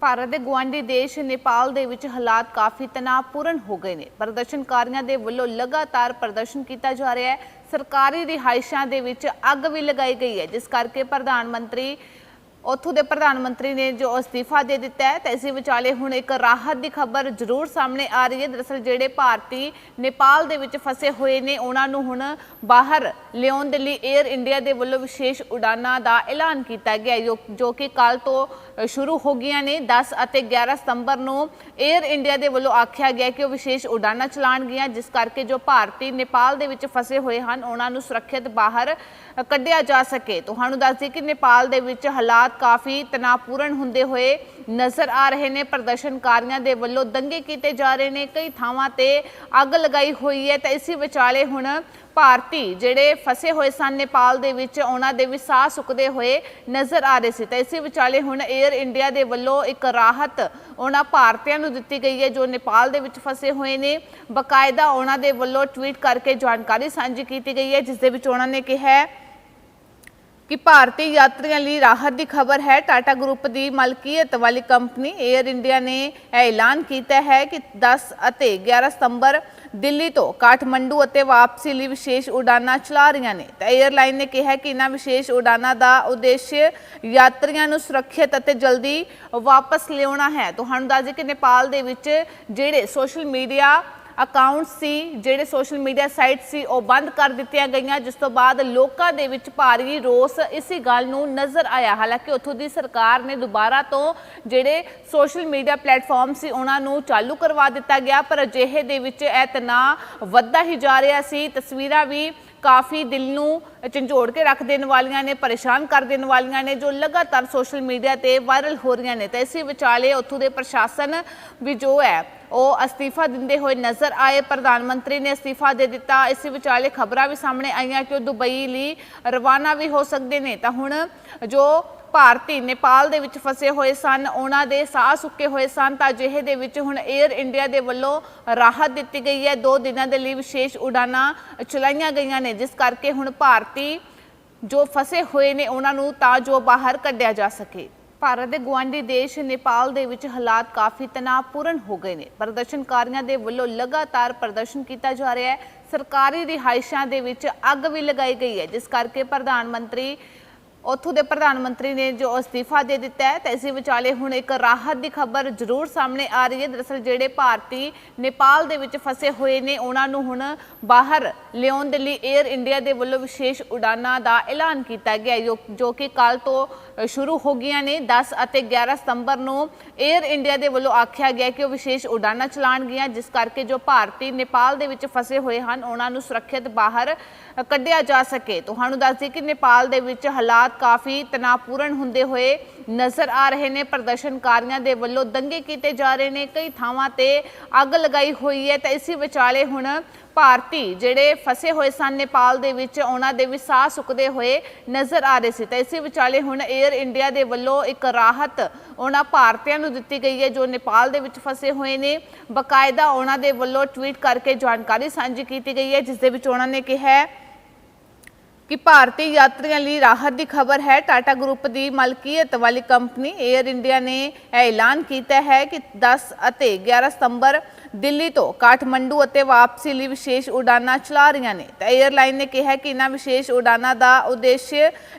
ਭਾਰਤ ਦੇ ਗੁਆਂਢੀ ਦੇਸ਼ ਨੇਪਾਲ ਦੇ ਵਿੱਚ ਹਾਲਾਤ ਕਾਫੀ ਤਣਾਅਪੂਰਨ ਹੋ ਗਏ ਨੇ। ਪ੍ਰਦਰਸ਼ਨਕਾਰੀਆਂ ਦੇ ਵੱਲੋਂ ਲਗਾਤਾਰ ਪ੍ਰਦਰਸ਼ਨ ਕੀਤਾ ਜਾ ਰਿਹਾ ਹੈ। ਸਰਕਾਰੀ ਰਿਹਾਇਸ਼ਾਂ ਦੇ ਵਿੱਚ ਅੱਗ ਵੀ ਲਗਾਈ ਗਈ ਹੈ, ਜਿਸ ਕਰਕੇ ਪ੍ਰਧਾਨ ਮੰਤਰੀ, ਉੱਥੋਂ ਦੇ ਪ੍ਰਧਾਨ ਮੰਤਰੀ ਨੇ ਜੋ ਅਸਤੀਫਾ ਦੇ ਦਿੱਤਾ ਹੈ, ਤੇ ਇਸੇ ਵਿਚਾਲੇ ਹੁਣ ਇੱਕ ਰਾਹਤ ਦੀ ਖਬਰ ਜ਼ਰੂਰ ਸਾਹਮਣੇ ਆ ਰਹੀ ਹੈ। ਦਰਅਸਲ ਜਿਹੜੇ ਭਾਰਤੀ ਨੇਪਾਲ ਦੇ ਵਿੱਚ ਫਸੇ ਹੋਏ ਨੇ, ਉਹਨਾਂ ਨੂੰ ਹੁਣ ਬਾਹਰ ਲਿਆਉਣ ਦੇ ਲਈ 에ਅਰ ਇੰਡੀਆ ਦੇ ਵੱਲੋਂ ਵਿਸ਼ੇਸ਼ ਉਡਾਨਾਂ ਦਾ ਐਲਾਨ ਕੀਤਾ ਗਿਆ ਜੋ- ਕਿ ਕੱਲ ਤੋਂ ਸ਼ੁਰੂ ਹੋ ਗਈਆਂ ਨੇ। 10 ਅਤੇ 11 ਸਤੰਬਰ ਨੂੰ 에ਅਰ ਇੰਡੀਆ ਦੇ ਵੱਲੋਂ ਆਖਿਆ ਗਿਆ ਕਿ ਉਹ ਵਿਸ਼ੇਸ਼ ਉਡਾਨਾਂ ਚਲਾਉਣਗੀਆਂ, ਜਿਸ ਕਰਕੇ ਜੋ ਭਾਰਤੀ ਨੇਪਾਲ ਦੇ ਵਿੱਚ ਫਸੇ ਹੋਏ ਹਨ, ਉਹਨਾਂ ਨੂੰ ਸੁਰੱਖਿਅਤ ਬਾਹਰ ਕੱਢਿਆ ਜਾ ਸਕੇ। ਤੁਹਾਨੂੰ ਦੱਸ ਦਈਏ ਕਿ ਨੇਪਾਲ ਦੇ ਵਿੱਚ ਹਾਲਾਤ ਕਾਫੀ ਤਣਾਅਪੂਰਨ ਹੁੰਦੇ ਹੋਏ ਨਜ਼ਰ ਆ ਰਹੇ ਨੇ। ਪ੍ਰਦਰਸ਼ਨਕਾਰੀਆਂ ਦੇ ਵੱਲੋਂ ਦੰਗੇ ਕੀਤੇ ਜਾ ਰਹੇ ਨੇ। ਕਈ ਥਾਵਾਂ ਤੇ ਅੱਗ ਲਗਾਈ ਹੋਈ ਹੈ। ਤਾਂ ਇਸੇ ਵਿਚਾਲੇ ਹੁਣ ਭਾਰਤੀ ਜਿਹੜੇ ਫਸੇ ਹੋਏ ਸਨ ਨੇਪਾਲ ਦੇ ਵਿੱਚ, ਉਹਨਾਂ ਦੇ ਵੀ ਸਾਹ ਸੁੱਕਦੇ ਹੋਏ ਨਜ਼ਰ ਆ ਰਹੇ ਸੀ। ਤਾਂ ਇਸੇ ਵਿਚਾਲੇ ਹੁਣ 에ਅਰ ਇੰਡੀਆ ਦੇ ਵੱਲੋਂ ਇੱਕ ਰਾਹਤ ਉਹਨਾਂ ਭਾਰਤੀਆਂ ਨੂੰ ਦਿੱਤੀ ਗਈ ਹੈ, ਜੋ ਨੇਪਾਲ ਦੇ ਵਿੱਚ ਫਸੇ ਹੋਏ ਨੇ। ਬਕਾਇਦਾ ਉਹਨਾਂ ਦੇ ਵੱਲੋਂ ਟਵੀਟ ਕਰਕੇ ਜਾਣਕਾਰੀ ਸਾਂਝੀ ਕੀਤੀ ਗਈ ਹੈ ਜਿਸ ਦੇ ਵਿੱਚ ਉਹਨਾਂ ਨੇ ਕਿਹਾ ਹੈ ਕਿ ਭਾਰਤੀ ਯਾਤਰੀਆਂ ਲਈ ਰਾਹਤ ਦੀ ਖਬਰ ਹੈ। ਟਾਟਾ ਗਰੁੱਪ ਦੀ ਮਲਕੀਅਤ ਵਾਲੀ ਕੰਪਨੀ 에ਅਰ ਇੰਡੀਆ ਨੇ ਐਲਾਨ ਕੀਤਾ ਹੈ ਕਿ 10 ਅਤੇ 11 ਸਤੰਬਰ ਦਿੱਲੀ ਤੋਂ ਕਾਠਮੰਡੂ ਅਤੇ ਵਾਪਸੀ ਲਈ ਵਿਸ਼ੇਸ਼ ਉਡਾਨਾਂ ਚਲਾ ਰਹੀਆਂ ਨੇ। ਤਾਂ 에ਅਰਲਾਈਨ ਨੇ ਕਿਹਾ ਕਿ ਇਹਨਾਂ ਵਿਸ਼ੇਸ਼ ਉਡਾਨਾਂ ਦਾ ਉਦੇਸ਼ ਯਾਤਰੀਆਂ ਨੂੰ ਸੁਰੱਖਿਅਤ ਅਤੇ ਜਲਦੀ ਵਾਪਸ ਲਿਆਉਣਾ ਹੈ। ਤੁਹਾਨੂੰ ਦੱਸ ਦਈਏ ਕਿ ਨੇਪਾਲ ਦੇ ਵਿੱਚ ਜਿਹੜੇ ਸੋਸ਼ਲ ਮੀਡੀਆ ਅਕਾਊਂਟ ਸੀ, ਜਿਹੜੇ ਸੋਸ਼ਲ ਮੀਡੀਆ ਸਾਈਟ ਸੀ, ਉਹ ਬੰਦ ਕਰ ਦਿੱਤੀਆਂ ਗਈਆਂ, ਜਿਸ ਤੋਂ ਬਾਅਦ ਲੋਕਾਂ ਦੇ ਵਿੱਚ ਭਾਰੀ ਰੋਸ ਇਸੇ ਗੱਲ ਨੂੰ ਨਜ਼ਰ ਆਇਆ। ਹਾਲਾਂਕਿ ਉੱਥੋਂ ਦੀ ਸਰਕਾਰ ਨੇ ਦੁਬਾਰਾ ਤੋਂ ਜਿਹੜੇ ਸੋਸ਼ਲ ਮੀਡੀਆ ਪਲੇਟਫਾਰਮ ਸੀ, ਉਹਨਾਂ ਨੂੰ ਚਾਲੂ ਕਰਵਾ ਦਿੱਤਾ ਗਿਆ, ਪਰ ਅਜਿਹੇ ਦੇ ਵਿੱਚ ਇਹ ਤਣਾਅ ਵੱਧਦਾ ਹੀ ਜਾ ਰਿਹਾ ਸੀ। ਤਸਵੀਰਾਂ ਵੀ ਕਾਫੀ ਦਿਲ ਨੂੰ ਝੰਜੋੜ ਕੇ ਰੱਖ ਦੇਣ ਵਾਲੀਆਂ ਨੇ, ਪਰੇਸ਼ਾਨ ਕਰ ਦੇਣ ਵਾਲੀਆਂ ਨੇ, ਜੋ ਲਗਾਤਾਰ ਸੋਸ਼ਲ ਮੀਡੀਆ ਤੇ ਵਾਇਰਲ ਹੋ ਰਹੀਆਂ ਨੇ। ਤਾਂ ਇਸੇ ਵਿਚਾਲੇ ਉੱਥੋਂ ਦੇ ਪ੍ਰਸ਼ਾਸਨ ਵੀ ਜੋ ਹੈ, ਉਹ ਅਸਤੀਫਾ ਦਿੰਦੇ ਹੋਏ ਨਜ਼ਰ ਆਏ। ਪ੍ਰਧਾਨ ਮੰਤਰੀ ਨੇ ਅਸਤੀਫਾ ਦੇ ਦਿੱਤਾ। ਇਸੇ ਵਿਚਾਲੇ ਖਬਰਾਂ ਵੀ ਸਾਹਮਣੇ ਆਈਆਂ ਕਿ ਉਹ ਦੁਬਈ ਲਈ ਰਵਾਨਾ ਵੀ ਹੋ ਸਕਦੇ ਨੇ। ਤਾਂ ਹੁਣ ਜੋ ਭਾਰਤੀ ਨੇਪਾਲ ਦੇ ਵਿੱਚ ਫਸੇ ਹੋਏ ਸਨ। ਉਹਨਾਂ ਦੇ ਸਾਹ ਸੁੱਕੇ ਹੋਏ ਸਨ ਤਾਂ ਅਜਿਹੇ ਦੇ ਵਿੱਚ ਹੁਣ 에ਅਰ ਇੰਡੀਆ ਦੇ ਵੱਲੋਂ ਰਾਹਤ ਦਿੱਤੀ ਗਈ ਹੈ। ਦੋ ਦਿਨਾਂ ਦੇ ਲਈ ਵਿਸ਼ੇਸ਼ ਉਡਾਨਾਂ ਚਲਾਈਆਂ ਗਈਆਂ ਨੇ, ਜਿਸ ਕਰਕੇ ਹੁਣ ਭਾਰਤੀ ਜੋ ਫਸੇ ਹੋਏ ਨੇ, ਉਹਨਾਂ ਨੂੰ ਤਾਂ ਜੋ ਬਾਹਰ ਕੱਢਿਆ ਜਾ ਸਕੇ। ਭਾਰਤ ਦੇ ਗੁਆਂਢੀ ਦੇਸ਼ ਨੇਪਾਲ ਦੇ ਵਿੱਚ ਹਾਲਾਤ ਕਾਫੀ ਤਣਾਅਪੂਰਨ ਹੋ ਗਏ ਨੇ। ਪ੍ਰਦਰਸ਼ਨਕਾਰੀਆਂ ਦੇ ਵੱਲੋਂ ਲਗਾਤਾਰ ਪ੍ਰਦਰਸ਼ਨ ਕੀਤਾ ਜਾ ਰਿਹਾ ਹੈ। ਸਰਕਾਰੀ ਰਿਹਾਇਸ਼ਾਂ ਦੇ ਵਿੱਚ ਅੱਗ ਵੀ ਲਗਾਈ ਗਈ ਹੈ, ਜਿਸ ਕਰਕੇ ਪ੍ਰਧਾਨ ਮੰਤਰੀ ਉੱਥੋਂ ਦੇ ਪ੍ਰਧਾਨ ਮੰਤਰੀ ਨੇ ਜੋ ਅਸਤੀਫਾ ਦੇ ਦਿੱਤਾ ਹੈ ਤਾਂ ਇਸੇ ਵਿਚਾਲੇ ਹੁਣ ਇੱਕ ਰਾਹਤ ਦੀ ਖਬਰ ਜ਼ਰੂਰ ਸਾਹਮਣੇ ਆ ਰਹੀ ਹੈ। ਦਰਅਸਲ ਜਿਹੜੇ ਭਾਰਤੀ ਨੇਪਾਲ ਦੇ ਵਿੱਚ ਫਸੇ ਹੋਏ ਨੇ, ਉਹਨਾਂ ਨੂੰ ਹੁਣ ਬਾਹਰ ਲਿਆਉਣ ਦੇ ਲਈ 에ਅਰ ਇੰਡੀਆ ਦੇ ਵੱਲੋਂ ਵਿਸ਼ੇਸ਼ ਉਡਾਨਾਂ ਦਾ ਐਲਾਨ ਕੀਤਾ ਗਿਆ ਜੋ- ਕਿ ਕੱਲ ਤੋਂ ਸ਼ੁਰੂ ਹੋ ਗਈਆਂ ਨੇ। 10 ਅਤੇ 11 ਸਤੰਬਰ ਨੂੰ 에ਅਰ ਇੰਡੀਆ ਦੇ ਵੱਲੋਂ ਆਖਿਆ ਗਿਆ ਕਿ ਉਹ ਵਿਸ਼ੇਸ਼ ਉਡਾਨਾਂ ਚਲਾਉਣਗੀਆਂ, ਜਿਸ ਕਰਕੇ ਜੋ ਭਾਰਤੀ ਨੇਪਾਲ ਦੇ ਵਿੱਚ ਫਸੇ ਹੋਏ ਹਨ, ਉਹਨਾਂ ਨੂੰ ਸੁਰੱਖਿਅਤ ਬਾਹਰ ਕੱਢਿਆ ਜਾ ਸਕੇ। ਤੁਹਾਨੂੰ ਦੱਸ ਦਈਏ ਕਿ ਨੇਪਾਲ ਦੇ ਵਿੱਚ ਹਾਲਾਤ ਕਾਫੀ ਤਣਾਅਪੂਰਨ ਹੁੰਦੇ ਹੋਏ ਨਜ਼ਰ ਆ ਰਹੇ ਨੇ। ਪ੍ਰਦਰਸ਼ਨਕਾਰੀਆਂ ਦੇ ਵੱਲੋਂ ਦੰਗੇ ਕੀਤੇ ਜਾ ਰਹੇ ਨੇ। ਕਈ ਥਾਵਾਂ ਤੇ ਅੱਗ ਲਗਾਈ ਹੋਈ ਹੈ ਤਾਂ ਇਸੇ ਵਿਚਾਲੇ ਹੁਣ ਭਾਰਤੀ ਜਿਹੜੇ ਫਸੇ ਹੋਏ ਸਨ ਨੇਪਾਲ ਦੇ ਵਿੱਚ, ਉਹਨਾਂ ਦੇ ਵੀ ਸਾਹ ਸੁੱਕਦੇ ਹੋਏ ਨਜ਼ਰ ਆ ਰਹੇ ਸੀ। ਤਾਂ ਇਸੇ ਵਿਚਾਲੇ ਹੁਣ 에ਅਰ ਇੰਡੀਆ ਦੇ ਵੱਲੋਂ ਇੱਕ ਰਾਹਤ ਉਹਨਾਂ ਭਾਰਤੀਆਂ ਨੂੰ ਦਿੱਤੀ ਗਈ ਹੈ ਜੋ ਨੇਪਾਲ ਦੇ ਵਿੱਚ ਫਸੇ ਹੋਏ ਨੇ। ਬਕਾਇਦਾ ਉਹਨਾਂ ਦੇ ਵੱਲੋਂ ਟਵੀਟ ਕਰਕੇ ਜਾਣਕਾਰੀ ਸਾਂਝੀ ਕੀਤੀ ਗਈ ਹੈ, ਜਿਸ ਦੇ ਵਿੱਚ ਉਹਨਾਂ ਨੇ ਕਿਹਾ ਹੈ ਕਿ ਭਾਰਤੀ ਯਾਤਰੀਆਂ ਲਈ ਰਾਹਤ ਦੀ ਖਬਰ ਹੈ। ਟਾਟਾ ਗਰੁੱਪ ਦੀ ਮਲਕੀਅਤ ਵਾਲੀ ਕੰਪਨੀ 에ਅਰ ਇੰਡੀਆ ਨੇ ਇਹ ਐਲਾਨ ਕੀਤਾ ਹੈ ਕਿ 10 ਅਤੇ 11 ਸਤੰਬਰ ਦਿੱਲੀ ਤੋਂ ਕਾਠਮੰਡੂ ਅਤੇ ਵਾਪਸੀ ਲਈ ਵਿਸ਼ੇਸ਼ ਉਡਾਨਾਂ ਚਲਾ ਰਹੀਆਂ ਨੇ। ਤਾਂ 에ਅਰਲਾਈਨ ਨੇ ਕਿਹਾ ਕਿ ਇਹਨਾਂ ਵਿਸ਼ੇਸ਼ ਉਡਾਨਾਂ ਦਾ ਉਦੇਸ਼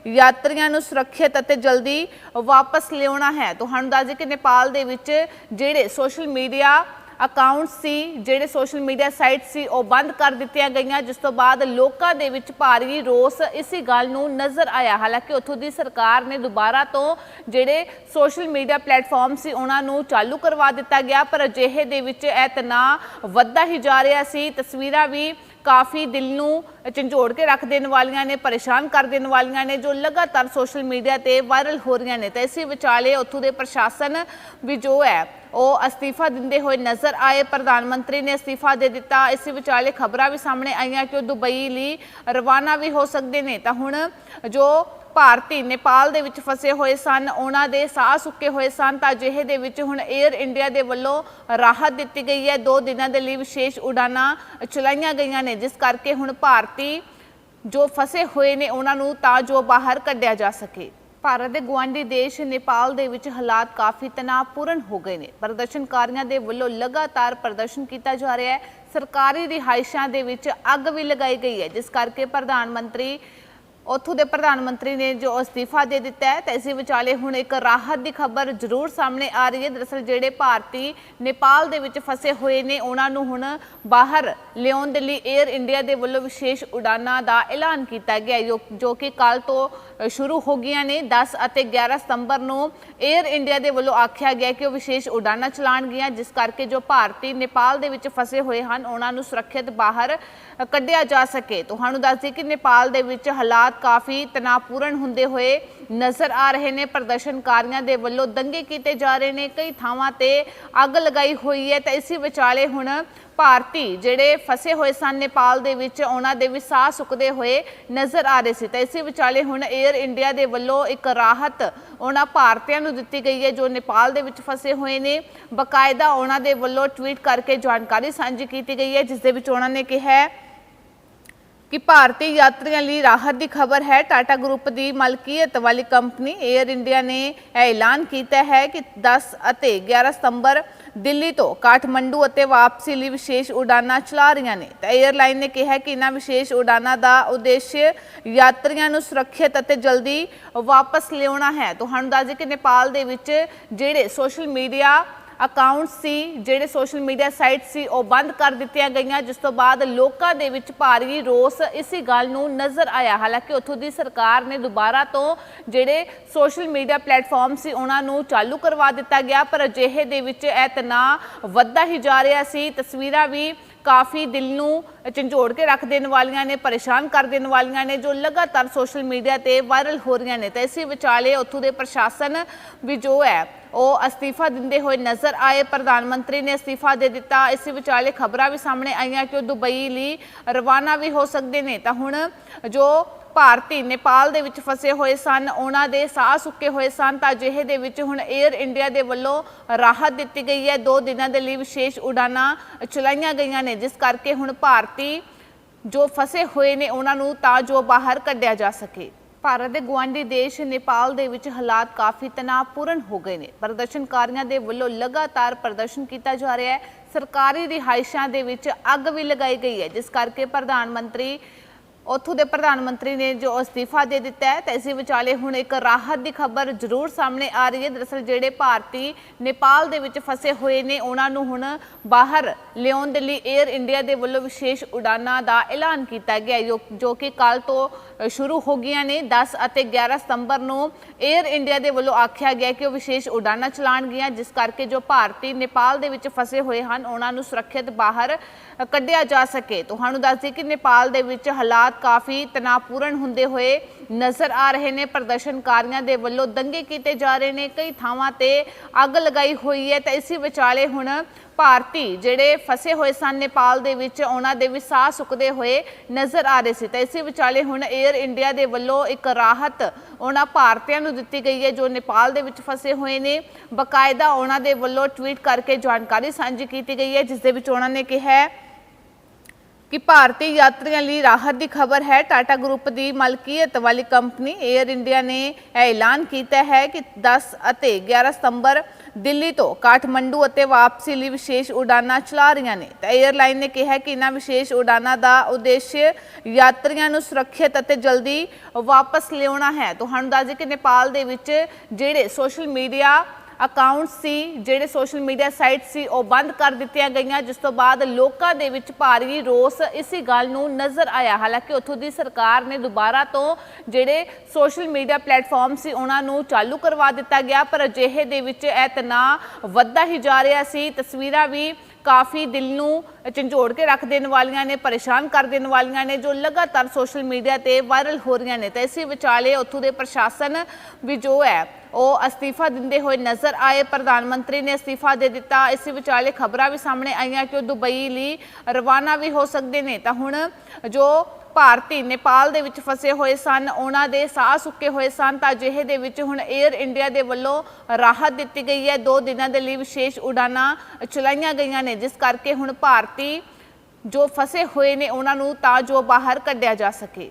ਯਾਤਰੀਆਂ ਨੂੰ ਸੁਰੱਖਿਅਤ ਅਤੇ ਜਲਦੀ ਵਾਪਸ ਲਿਆਉਣਾ ਹੈ। ਤੁਹਾਨੂੰ ਦੱਸ ਦਈਏ ਕਿ ਨੇਪਾਲ ਦੇ ਵਿੱਚ ਜਿਹੜੇ ਸੋਸ਼ਲ ਮੀਡੀਆ ਅਕਾਊਂਟ ਸੀ, ਜਿਹੜੇ ਸੋਸ਼ਲ ਮੀਡੀਆ ਸਾਈਟ ਸੀ, ਉਹ ਬੰਦ ਕਰ ਦਿੱਤੀਆਂ ਗਈਆਂ, ਜਿਸ ਤੋਂ ਬਾਅਦ ਲੋਕਾਂ ਦੇ ਵਿੱਚ ਭਾਰੀ ਰੋਸ ਇਸੇ ਗੱਲ ਨੂੰ ਨਜ਼ਰ ਆਇਆ। ਹਾਲਾਂਕਿ ਉੱਥੋਂ ਦੀ ਸਰਕਾਰ ਨੇ ਦੁਬਾਰਾ ਤੋਂ ਜਿਹੜੇ ਸੋਸ਼ਲ ਮੀਡੀਆ ਪਲੇਟਫਾਰਮ ਸੀ, ਉਹਨਾਂ ਨੂੰ ਚਾਲੂ ਕਰਵਾ ਦਿੱਤਾ ਗਿਆ, ਪਰ ਅਜਿਹੇ ਦੇ ਵਿੱਚ ਇਹ ਤਣਾਅ ਵੱਧਦਾ ਹੀ ਜਾ ਰਿਹਾ ਸੀ। ਤਸਵੀਰਾਂ ਵੀ ਕਾਫੀ ਦਿਲ ਨੂੰ ਝੰਜੋੜ ਕੇ ਰੱਖ ਦੇਣ ਵਾਲੀਆਂ ਨੇ, ਪਰੇਸ਼ਾਨ ਕਰ ਦੇਣ ਵਾਲੀਆਂ ਨੇ, ਜੋ ਲਗਾਤਾਰ ਸੋਸ਼ਲ ਮੀਡੀਆ ਤੇ ਵਾਇਰਲ ਹੋ ਰਹੀਆਂ ਨੇ। ਤਾਂ ਇਸੇ ਵਿਚਾਲੇ ਉੱਥੋਂ ਦੇ ਪ੍ਰਸ਼ਾਸਨ ਵੀ ਜੋ ਹੈ ਉਹ ਅਸਤੀਫਾ ਦਿੰਦੇ ਹੋਏ ਨਜ਼ਰ ਆਏ। ਪ੍ਰਧਾਨ ਮੰਤਰੀ ਨੇ ਅਸਤੀਫਾ ਦੇ ਦਿੱਤਾ। ਇਸੇ ਵਿਚਾਲੇ ਖਬਰਾਂ ਵੀ ਸਾਹਮਣੇ ਆਈਆਂ ਕਿ ਉਹ ਦੁਬਈ ਲਈ ਰਵਾਨਾ ਵੀ ਹੋ ਸਕਦੇ ਨੇ। ਤਾਂ ਹੁਣ ਜੋ ਭਾਰਤੀ ਨੇਪਾਲ ਦੇ ਵਿੱਚ ਫਸੇ ਹੋਏ ਸਨ, ਉਹਨਾਂ ਦੇ ਸਾਹ ਸੁੱਕੇ ਹੋਏ ਸਨ ਤਾਂ ਅਜਿਹੇ ਦੇ ਵਿੱਚ ਹੁਣ 에ਅਰ ਇੰਡੀਆ ਦੇ ਵੱਲੋਂ ਰਾਹਤ ਦਿੱਤੀ ਗਈ ਹੈ। ਦੋ ਦਿਨਾਂ ਦੇ ਲਈ ਵਿਸ਼ੇਸ਼ ਉਡਾਨਾਂ ਚਲਾਈਆਂ ਗਈਆਂ ਨੇ, ਜਿਸ ਕਰਕੇ ਹੁਣ ਭਾਰਤੀ ਜੋ ਫਸੇ ਹੋਏ ਨੇ, ਉਹਨਾਂ ਨੂੰ ਤਾਂ ਜੋ ਬਾਹਰ ਕੱਢਿਆ ਜਾ ਸਕੇ। ਭਾਰਤ ਦੇ ਗਵਾਂਢੀ ਦੇਸ਼ ਨੇਪਾਲ ਦੇ ਵਿੱਚ ਹਾਲਾਤ ਕਾਫੀ ਤਣਾਅਪੂਰਨ ਹੋ ਗਏ ਨੇ। ਪ੍ਰਦਰਸ਼ਨਕਾਰੀਆਂ ਦੇ ਵੱਲੋਂ ਲਗਾਤਾਰ ਪ੍ਰਦਰਸ਼ਨ ਕੀਤਾ ਜਾ ਰਿਹਾ ਹੈ। ਸਰਕਾਰੀ ਰਿਹਾਇਸ਼ਾਂ ਦੇ ਵਿੱਚ ਅੱਗ ਵੀ ਲਗਾਈ ਗਈ ਹੈ, ਜਿਸ ਕਰਕੇ ਪ੍ਰਧਾਨ ਮੰਤਰੀ ਉੱਥੋਂ ਦੇ ਪ੍ਰਧਾਨ ਮੰਤਰੀ ਨੇ ਜੋ ਅਸਤੀਫਾ ਦੇ ਦਿੱਤਾ ਹੈ ਤਾਂ ਇਸੇ ਵਿਚਾਲੇ ਹੁਣ ਇੱਕ ਰਾਹਤ ਦੀ ਖਬਰ ਜ਼ਰੂਰ ਸਾਹਮਣੇ ਆ ਰਹੀ ਹੈ। ਦਰਅਸਲ ਜਿਹੜੇ ਭਾਰਤੀ ਨੇਪਾਲ ਦੇ ਵਿੱਚ ਫਸੇ ਹੋਏ ਨੇ, ਉਹਨਾਂ ਨੂੰ ਹੁਣ ਬਾਹਰ ਲਿਆਉਣ ਦੇ ਲਈ 에ਅਰ ਇੰਡੀਆ ਦੇ ਵੱਲੋਂ ਵਿਸ਼ੇਸ਼ ਉਡਾਨਾਂ ਦਾ ਐਲਾਨ ਕੀਤਾ ਗਿਆ ਜੋ- ਕਿ ਕੱਲ ਤੋਂ ਸ਼ੁਰੂ ਹੋ ਗਈਆਂ ਨੇ। 10 ਅਤੇ 11 ਸਤੰਬਰ ਨੂੰ 에ਅਰ ਇੰਡੀਆ ਦੇ ਵੱਲੋਂ ਆਖਿਆ ਗਿਆ ਕਿ ਉਹ ਵਿਸ਼ੇਸ਼ ਉਡਾਨਾਂ ਚਲਾਉਣਗੀਆਂ, ਜਿਸ ਕਰਕੇ ਜੋ ਭਾਰਤੀ ਨੇਪਾਲ ਦੇ ਵਿੱਚ ਫਸੇ ਹੋਏ ਹਨ, ਉਹਨਾਂ ਨੂੰ ਸੁਰੱਖਿਅਤ ਬਾਹਰ ਕੱਢਿਆ ਜਾ ਸਕੇ। ਤੁਹਾਨੂੰ ਦੱਸ ਦਈਏ ਕਿ ਨੇਪਾਲ ਦੇ ਵਿੱਚ ਹਾਲਾਤ ਕਾਫੀ ਤਣਾਅਪੂਰਨ ਹੁੰਦੇ ਹੋਏ ਨਜ਼ਰ ਆ ਰਹੇ ਨੇ। ਪ੍ਰਦਰਸ਼ਨਕਾਰੀਆਂ ਦੇ ਵੱਲੋਂ ਦੰਗੇ ਕੀਤੇ ਜਾ ਰਹੇ ਨੇ। ਕਈ ਥਾਵਾਂ ਤੇ ਅੱਗ ਲਗਾਈ ਹੋਈ ਹੈ ਤਾਂ ਇਸੇ ਵਿਚਾਲੇ ਹੁਣ ਭਾਰਤੀ ਜਿਹੜੇ ਫਸੇ ਹੋਏ ਸਨ ਨੇਪਾਲ ਦੇ ਵਿੱਚ, ਉਹਨਾਂ ਦੇ ਵੀ ਸਾਹ ਸੁੱਕਦੇ ਹੋਏ ਨਜ਼ਰ ਆ ਰਹੇ ਸੀ। ਤਾਂ ਇਸੇ ਵਿਚਾਲੇ ਹੁਣ 에ਅਰ ਇੰਡੀਆ ਦੇ ਵੱਲੋਂ ਇੱਕ ਰਾਹਤ ਉਹਨਾਂ ਭਾਰਤੀਆਂ ਨੂੰ ਦਿੱਤੀ ਗਈ ਹੈ ਜੋ ਨੇਪਾਲ ਦੇ ਵਿੱਚ ਫਸੇ ਹੋਏ ਨੇ। ਬਕਾਇਦਾ ਉਹਨਾਂ ਦੇ ਵੱਲੋਂ ਟਵੀਟ ਕਰਕੇ ਜਾਣਕਾਰੀ ਸਾਂਝੀ ਕੀਤੀ ਗਈ ਹੈ, ਜਿਸ ਦੇ ਵਿੱਚ ਉਹਨਾਂ ਨੇ ਕਿਹਾ ਹੈ ਕਿ ਭਾਰਤੀ ਯਾਤਰੀਆਂ ਲਈ ਰਾਹਤ ਦੀ ਖਬਰ ਹੈ। ਟਾਟਾ ਗਰੁੱਪ ਦੀ ਮਲਕੀਅਤ ਵਾਲੀ ਕੰਪਨੀ 에ਅਰ ਇੰਡੀਆ ਨੇ ਇਹ ਐਲਾਨ ਕੀਤਾ ਹੈ ਕਿ 10 ਅਤੇ 11 ਸਤੰਬਰ ਦਿੱਲੀ ਤੋਂ ਕਾਠਮੰਡੂ ਅਤੇ ਵਾਪਸੀ ਲਈ ਵਿਸ਼ੇਸ਼ ਉਡਾਨਾਂ ਚਲਾ ਰਹੀਆਂ ਨੇ। ਤਾਂ 에ਅਰਲਾਈਨ ਨੇ ਕਿਹਾ ਕਿ ਇਹਨਾਂ ਵਿਸ਼ੇਸ਼ ਉਡਾਨਾਂ ਦਾ ਉਦੇਸ਼ ਯਾਤਰੀਆਂ ਨੂੰ ਸੁਰੱਖਿਅਤ ਅਤੇ ਜਲਦੀ ਵਾਪਸ ਲਿਆਉਣਾ ਹੈ। ਤੁਹਾਨੂੰ ਦੱਸ ਦਈਏ ਕਿ ਨੇਪਾਲ ਦੇ ਵਿੱਚ ਜਿਹੜੇ ਸੋਸ਼ਲ ਮੀਡੀਆ ਅਕਾਊਂਟ ਸੀ, ਜਿਹੜੇ ਸੋਸ਼ਲ ਮੀਡੀਆ ਸਾਈਟ ਸੀ, ਉਹ ਬੰਦ ਕਰ ਦਿੱਤੀਆਂ ਗਈਆਂ, ਜਿਸ ਤੋਂ ਬਾਅਦ ਲੋਕਾਂ ਦੇ ਵਿੱਚ ਭਾਰੀ ਰੋਸ ਇਸੇ ਗੱਲ ਨੂੰ ਨਜ਼ਰ ਆਇਆ। ਹਾਲਾਂਕਿ ਉੱਥੋਂ ਦੀ ਸਰਕਾਰ ਨੇ ਦੁਬਾਰਾ ਤੋਂ ਜਿਹੜੇ ਸੋਸ਼ਲ ਮੀਡੀਆ ਪਲੇਟਫਾਰਮ ਸੀ, ਉਹਨਾਂ ਨੂੰ ਚਾਲੂ ਕਰਵਾ ਦਿੱਤਾ ਗਿਆ, ਪਰ ਅਜਿਹੇ ਦੇ ਵਿੱਚ ਇਹ ਤਣਾਅ ਵੱਧਦਾ ਹੀ ਜਾ ਰਿਹਾ ਸੀ। ਤਸਵੀਰਾਂ ਵੀ ਕਾਫੀ ਦਿਲ ਨੂੰ ਝੰਜੋੜ ਕੇ ਰੱਖ ਦੇਣ ਵਾਲੀਆਂ ਨੇ, ਪਰੇਸ਼ਾਨ ਕਰ ਦੇਣ ਵਾਲੀਆਂ ਨੇ, ਜੋ ਲਗਾਤਾਰ ਸੋਸ਼ਲ ਮੀਡੀਆ ਤੇ ਵਾਇਰਲ ਹੋ ਰਹੀਆਂ ਨੇ। ਤਾਂ ਇਸੇ ਵਿਚਾਲੇ ਉੱਥੋਂ ਦੇ ਪ੍ਰਸ਼ਾਸਨ ਵੀ ਜੋ ਹੈ, ਉਹ ਅਸਤੀਫਾ ਦਿੰਦੇ ਹੋਏ ਨਜ਼ਰ ਆਏ। ਪ੍ਰਧਾਨ ਮੰਤਰੀ ਨੇ ਅਸਤੀਫਾ ਦੇ ਦਿੱਤਾ। ਇਸੇ ਵਿਚਾਲੇ ਖਬਰਾਂ ਵੀ ਸਾਹਮਣੇ ਆਈਆਂ ਕਿ ਉਹ ਦੁਬਈ ਲਈ ਰਵਾਨਾ ਵੀ ਹੋ ਸਕਦੇ ਨੇ। ਤਾਂ ਹੁਣ ਜੋ ਭਾਰਤੀ ਨੇਪਾਲ ਦੇ ਵਿੱਚ ਫਸੇ ਹੋਏ ਸਨ, ਉਹਨਾਂ ਦੇ ਸਾਹ ਸੁੱਕੇ ਹੋਏ ਸਨ ਤਾਂ ਅਜਿਹੇ ਦੇ ਵਿੱਚ ਹੁਣ 에ਅਰ ਇੰਡੀਆ ਦੇ ਵੱਲੋਂ ਰਾਹਤ ਦਿੱਤੀ ਗਈ ਹੈ। ਦੋ ਦਿਨਾਂ ਦੇ ਲਈ ਵਿਸ਼ੇਸ਼ ਉਡਾਨਾਂ ਚਲਾਈਆਂ ਗਈਆਂ ਨੇ, ਜਿਸ ਕਰਕੇ ਹੁਣ ਭਾਰਤੀ ਜੋ ਫਸੇ ਹੋਏ ਨੇ, ਉਹਨਾਂ ਨੂੰ ਤਾਂ ਜੋ ਬਾਹਰ ਕੱਢਿਆ ਜਾ ਸਕੇ। ਭਾਰਤ ਦੇ ਗਵਾਂਢੀ ਦੇਸ਼ ਨੇਪਾਲ ਦੇ ਵਿੱਚ ਹਾਲਾਤ ਕਾਫੀ ਤਣਾਅਪੂਰਨ ਹੋ ਗਏ ਨੇ। ਪ੍ਰਦਰਸ਼ਨਕਾਰੀਆਂ ਦੇ ਵੱਲੋਂ ਲਗਾਤਾਰ ਪ੍ਰਦਰਸ਼ਨ ਕੀਤਾ ਜਾ ਰਿਹਾ ਹੈ। ਸਰਕਾਰੀ ਰਿਹਾਇਸ਼ਾਂ ਦੇ ਵਿੱਚ ਅੱਗ ਵੀ ਲਗਾਈ ਗਈ ਹੈ, ਜਿਸ ਕਰਕੇ ਪ੍ਰਧਾਨ ਮੰਤਰੀ ਉੱਥੋਂ ਦੇ ਪ੍ਰਧਾਨ ਮੰਤਰੀ ਨੇ ਜੋ ਅਸਤੀਫਾ ਦੇ ਦਿੱਤਾ ਹੈ ਤਾਂ ਇਸੇ ਵਿਚਾਲੇ ਹੁਣ ਇੱਕ ਰਾਹਤ ਦੀ ਖਬਰ ਜ਼ਰੂਰ ਸਾਹਮਣੇ ਆ ਰਹੀ ਹੈ। ਦਰਅਸਲ ਜਿਹੜੇ ਭਾਰਤੀ ਨੇਪਾਲ ਦੇ ਵਿੱਚ ਫਸੇ ਹੋਏ ਨੇ, ਉਹਨਾਂ ਨੂੰ ਹੁਣ ਬਾਹਰ ਲਿਆਉਣ ਦੇ ਲਈ 에ਅਰ ਇੰਡੀਆ ਦੇ ਵੱਲੋਂ ਵਿਸ਼ੇਸ਼ ਉਡਾਨਾਂ ਦਾ ਐਲਾਨ ਕੀਤਾ ਗਿਆ ਜੋ- ਕਿ ਕੱਲ ਤੋਂ ਸ਼ੁਰੂ ਹੋ ਗਈਆਂ ਨੇ। 10 ਅਤੇ 11 ਸਤੰਬਰ ਨੂੰ 에ਅਰ ਇੰਡੀਆ ਦੇ ਵੱਲੋਂ ਆਖਿਆ ਗਿਆ ਕਿ ਉਹ ਵਿਸ਼ੇਸ਼ ਉਡਾਨਾਂ ਚਲਾਉਣਗੀਆਂ, ਜਿਸ ਕਰਕੇ ਜੋ ਭਾਰਤੀ ਨੇਪਾਲ ਦੇ ਵਿੱਚ ਫਸੇ ਹੋਏ ਹਨ, ਉਹਨਾਂ ਨੂੰ ਸੁਰੱਖਿਅਤ ਬਾਹਰ ਕੱਢਿਆ ਜਾ ਸਕੇ। ਤੁਹਾਨੂੰ ਦੱਸ ਦਈਏ ਕਿ ਨੇਪਾਲ ਦੇ ਵਿੱਚ ਹਾਲਾਤ ਹਾਲਾਤ ਕਾਫੀ ਤਣਾਅਪੂਰਨ ਹੁੰਦੇ ਹੋਏ ਨਜ਼ਰ ਆ ਰਹੇ ਨੇ। ਪ੍ਰਦਰਸ਼ਨਕਾਰੀਆਂ ਦੇ ਵੱਲੋਂ ਦੰਗੇ ਕੀਤੇ ਜਾ ਰਹੇ ਨੇ। ਕਈ ਥਾਵਾਂ ਤੇ ਅੱਗ ਲਗਾਈ ਹੋਈ ਹੈ। ਤਾਂ ਇਸੇ ਵਿਚਾਲੇ ਹੁਣ ਭਾਰਤੀ ਜਿਹੜੇ ਫਸੇ ਹੋਏ ਸਨ ਨੇਪਾਲ ਦੇ ਵਿੱਚ, ਉਹਨਾਂ ਦੇ ਵੀ ਸਾਹ ਸੁੱਕਦੇ ਹੋਏ ਨਜ਼ਰ ਆ ਰਹੇ ਸੀ। ਤਾਂ ਇਸੇ ਵਿਚਾਲੇ ਹੁਣ 에ਅਰ ਇੰਡੀਆ ਦੇ ਵੱਲੋਂ ਇੱਕ ਰਾਹਤ ਉਹਨਾਂ ਭਾਰਤੀਆਂ ਨੂੰ ਦਿੱਤੀ ਗਈ ਹੈ, ਜੋ ਨੇਪਾਲ ਦੇ ਵਿੱਚ ਫਸੇ ਹੋਏ ਨੇ। ਬਕਾਇਦਾ ਉਹਨਾਂ ਦੇ ਵੱਲੋਂ ਟਵੀਟ ਕਰਕੇ ਜਾਣਕਾਰੀ ਸਾਂਝੀ ਕੀਤੀ ਗਈ ਹੈ, ਜਿਸ ਦੇ ਵਿੱਚ ਉਹਨਾਂ ਨੇ ਕਿਹਾ ਹੈ ਕਿ ਭਾਰਤੀ ਯਾਤਰੀਆਂ ਲਈ ਰਾਹਤ ਦੀ ਖਬਰ ਹੈ। ਟਾਟਾ ਗਰੁੱਪ ਦੀ ਮਲਕੀਅਤ ਵਾਲੀ ਕੰਪਨੀ 에ਅਰ ਇੰਡੀਆ ਨੇ ਇਹ ਐਲਾਨ ਕੀਤਾ ਹੈ ਕਿ 10 ਅਤੇ 11 ਸਤੰਬਰ ਦਿੱਲੀ ਤੋਂ ਕਾਠਮੰਡੂ ਅਤੇ ਵਾਪਸੀ ਲਈ ਵਿਸ਼ੇਸ਼ ਉਡਾਨਾਂ ਚਲਾ ਰਹੀਆਂ ਨੇ। ਤਾਂ 에ਅਰਲਾਈਨ ਨੇ ਕਿਹਾ ਕਿ ਇਹਨਾਂ ਵਿਸ਼ੇਸ਼ ਉਡਾਨਾਂ ਦਾ ਉਦੇਸ਼ ਯਾਤਰੀਆਂ ਨੂੰ ਸੁਰੱਖਿਅਤ ਅਤੇ ਜਲਦੀ ਵਾਪਸ ਲਿਆਉਣਾ ਹੈ। ਤੁਹਾਨੂੰ ਦੱਸ ਦਈਏ ਕਿ ਨੇਪਾਲ ਦੇ ਵਿੱਚ ਜਿਹੜੇ ਸੋਸ਼ਲ ਮੀਡੀਆ ਅਕਾਊਂਟ ਸੀ, ਜਿਹੜੇ ਸੋਸ਼ਲ ਮੀਡੀਆ ਸਾਈਟ ਸੀ, ਉਹ ਬੰਦ ਕਰ ਦਿੱਤੀਆਂ ਗਈਆਂ, ਜਿਸ ਤੋਂ ਬਾਅਦ ਲੋਕਾਂ ਦੇ ਵਿੱਚ ਭਾਰੀ ਰੋਸ ਇਸੇ ਗੱਲ ਨੂੰ ਨਜ਼ਰ ਆਇਆ। ਹਾਲਾਂਕਿ ਉੱਥੋਂ ਦੀ ਸਰਕਾਰ ਨੇ ਦੁਬਾਰਾ ਤੋਂ ਜਿਹੜੇ ਸੋਸ਼ਲ ਮੀਡੀਆ ਪਲੇਟਫਾਰਮ ਸੀ, ਉਹਨਾਂ ਨੂੰ ਚਾਲੂ ਕਰਵਾ ਦਿੱਤਾ ਗਿਆ, ਪਰ ਅਜਿਹੇ ਦੇ ਵਿੱਚ ਇਹ ਤਣਾਅ ਵੱਧਦਾ ਹੀ ਜਾ ਰਿਹਾ ਸੀ। ਤਸਵੀਰਾਂ ਵੀ ਕਾਫੀ ਦਿਲ ਨੂੰ ਝੰਜੋੜ ਕੇ ਰੱਖ ਦੇਣ ਵਾਲੀਆਂ ਨੇ, ਪਰੇਸ਼ਾਨ ਕਰ ਦੇਣ ਵਾਲੀਆਂ ਨੇ, ਜੋ ਲਗਾਤਾਰ ਸੋਸ਼ਲ ਮੀਡੀਆ ਤੇ ਵਾਇਰਲ ਹੋ ਰਹੀਆਂ ਨੇ। ਤਾਂ ਇਸੇ ਵਿਚਾਲੇ ਉੱਥੋਂ ਦੇ ਪ੍ਰਸ਼ਾਸਨ ਵੀ ਜੋ ਹੈ, ਉਹ ਅਸਤੀਫਾ ਦਿੰਦੇ ਹੋਏ ਨਜ਼ਰ ਆਏ। ਪ੍ਰਧਾਨ ਮੰਤਰੀ ਨੇ ਅਸਤੀਫਾ ਦੇ ਦਿੱਤਾ। ਇਸੇ ਵਿਚਾਲੇ ਖਬਰਾਂ ਵੀ ਸਾਹਮਣੇ ਆਈਆਂ ਕਿ ਉਹ ਦੁਬਈ ਲਈ ਰਵਾਨਾ ਵੀ ਹੋ ਸਕਦੇ ਨੇ। ਤਾਂ ਹੁਣ ਜੋ ਭਾਰਤੀ ਨੇਪਾਲ ਦੇ ਵਿੱਚ ਫਸੇ ਹੋਏ ਸਨ। ਉਹਨਾਂ ਦੇ ਸਾਹ ਸੁੱਕੇ ਹੋਏ ਸਨ ਤਾਂ ਅਜਿਹੇ ਦੇ ਵਿੱਚ ਹੁਣ 에ਅਰ ਇੰਡੀਆ ਦੇ ਵੱਲੋਂ ਰਾਹਤ ਦਿੱਤੀ ਗਈ ਹੈ। ਦੋ ਦਿਨਾਂ ਦੇ ਲਈ ਵਿਸ਼ੇਸ਼ ਉਡਾਨਾਂ ਚਲਾਈਆਂ ਗਈਆਂ ਨੇ, ਜਿਸ ਕਰਕੇ ਹੁਣ ਭਾਰਤੀ ਜੋ ਫਸੇ ਹੋਏ ਨੇ, ਉਹਨਾਂ ਨੂੰ ਤਾਂ ਜੋ ਬਾਹਰ ਕੱਢਿਆ ਜਾ ਸਕੇ।